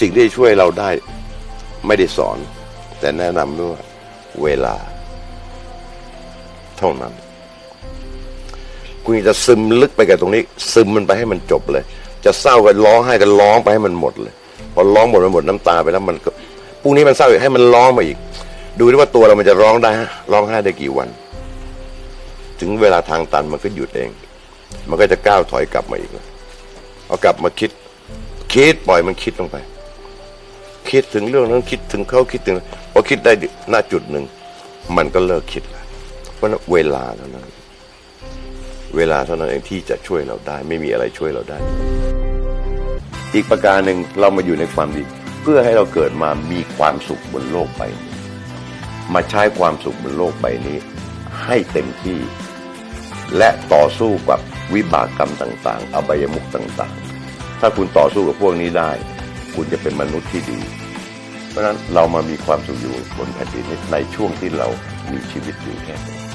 สิ่งที่ช่วยเราได้ไม่ได้สอน แต่แนะนำด้วยเวลา เท่านั้น คุณจะซึมลึกไปกับตรงนี้ ซึมมันไปให้มันจบเลย จะเศร้ากันร้องไห้กันร้องไปให้มันหมดเลย พอร้องหมดมันหมดน้ำตาไปแล้วมันก็พรุ่งนี้มันเศร้าอีกให้มันร้องมาอีก ดูดิว่าตัวเรามันจะร้องได้ร้องไห้ได้กี่วัน ถึงเวลาทางตันมันก็หยุดเอง มันก็จะก้าวถอยกลับมาอีกแล้วเอากลับมาคิด คิดปล่อยมันคิดลงไป คิดถึงเรื่องนั้นคิดถึงเขาคิดถึงพอคิดได้ณจุดหนึ่งมันก็เลิกคิดแล้วเพราะเวลาเท่านั้น เวลาเท่านั้นเองที่จะช่วยเราได้ ไม่มีอะไรช่วยเราได้ อีกประการหนึ่งเรามาอยู่ในความดี เพื่อให้เราเกิดมามีความสุขบนโลกใบนี้มาใช้ความสุขบนโลกใบนี้ ให้เต็มที่ และต่อสู้กับวิบากกรรมต่าง ๆ อบายมุขต่าง ๆ ถ้าคุณต่อสู้กับพวกนี้ได้ คุณจะเป็นมนุษย์ที่ดี เพราะฉะนั้นเรามามีความสุขอยู่บนแผ่นดินนี้ในช่วงที่เรามีชีวิตอยู่แค่นี้